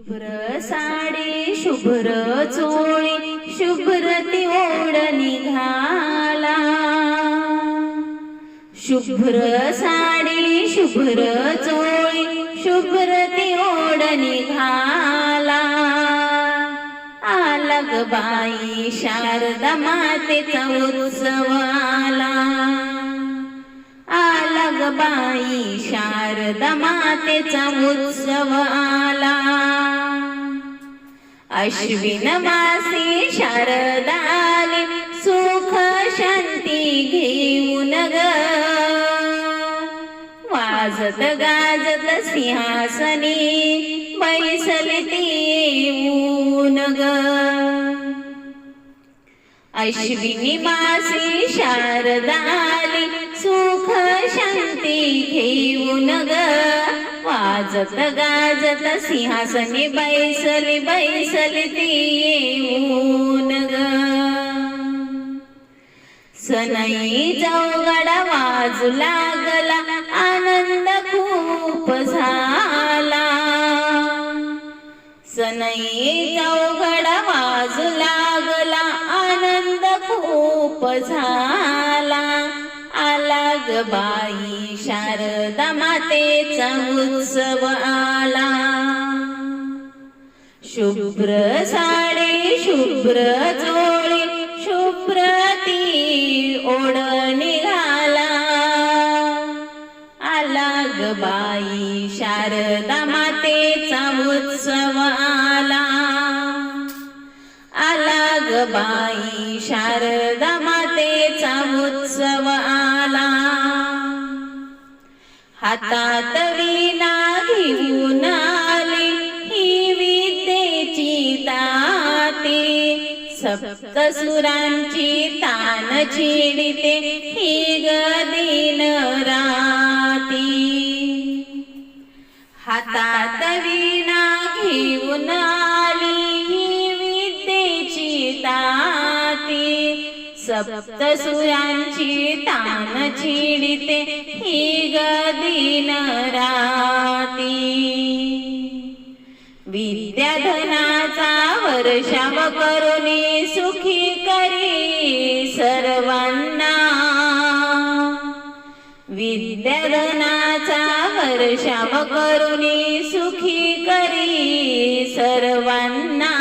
शुभ्र साडी शुभ्र चोळी शुभ्र ती ओढ निघाला. शुभ्र साडी शुभ्र चोळी शुभ्र ती ओढ निघाला. आलग बाई शारदा मातेचा उत्सव आला आलग बाई शारदा मातेचा उत्सव आला अश्विन मासी शारदा सुख शांती घेऊन ग. वाजत गाजत सिंहासनी बैसली येऊन ग. अश्विनी मासी शारदा सुख शांती घेऊन ग. गाजत गाजत सिंहासनी बैसली बैसली ती येऊन ग. सनई चौगडा वाजू लागला आनंद खूप झाला. सनई चौघडा वाजू लागला आनंद खूप झाला. लाग बाई शारदा मातेचा उत्सव आला. शुभ्र साडी शुभ्र चोळी शुभ्र ती ओढ निघाला. आला ग बाई शारदा मातेचा उत्सव आला. आला ग बाई शारदा हातात वीणा घेऊन आली ही विद्येची दाते. सप्तसुरांची तान छिडिते ही गदीन राती. हातात वीणा घेऊन आली ही विद्येची ताती सप्तसुरांची तान छिडिते ही गदीन राती विद्याधनाचा वर्षाव करुणी सुखी करी सर्वांना. विद्याधनाचा वर्षाव करुणी सुखी करी सर्वांना.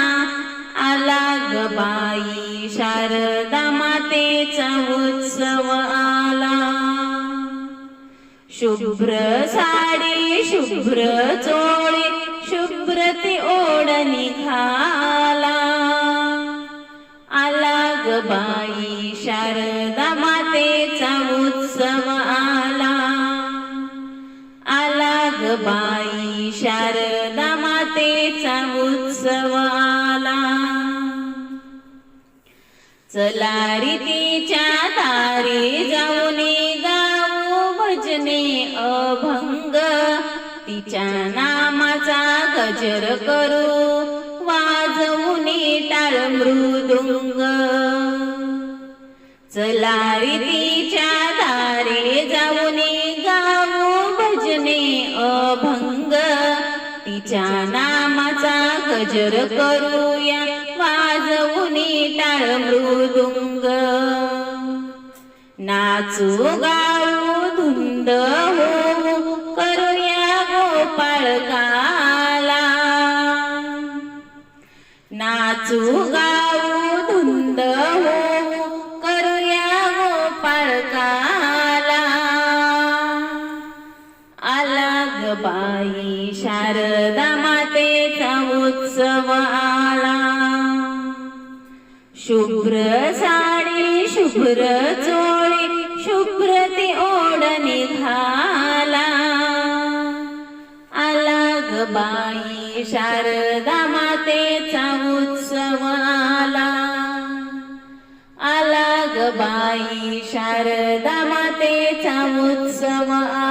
आला ग बाई शारदा मातेचा उत्सव आला. शुभ्र साडी शुभ्र चोळी शुभ्र ती ओढ निघाला. आला ग बाई शारदा मातेचा उत्सव आला. आला ग बाई शारदा मातेचा उत्सव आला चलारी तिच्या तारी जाऊन गाऊ भजने अभंग. तिच्या नामाचा गजर करू वाजवून टाळ मृदुंग. चला रीतीच्या दारी जाऊन गाऊ भजने अभंग. तिच्या नामाचा गजर करूया वाजवून टाळ मृदुंग. नाचू गाऊ धुंद होऊ करूया गोपाळकाला नाचू गाऊ धुंद होऊ करूया गोपाळकाला शुभ्र चोळी शुभ्र ते ओढ निघाला आला ग बाई शारदा मातेचा उत्सव आला आला ग बाई शारदा मातेचा उत्सव आला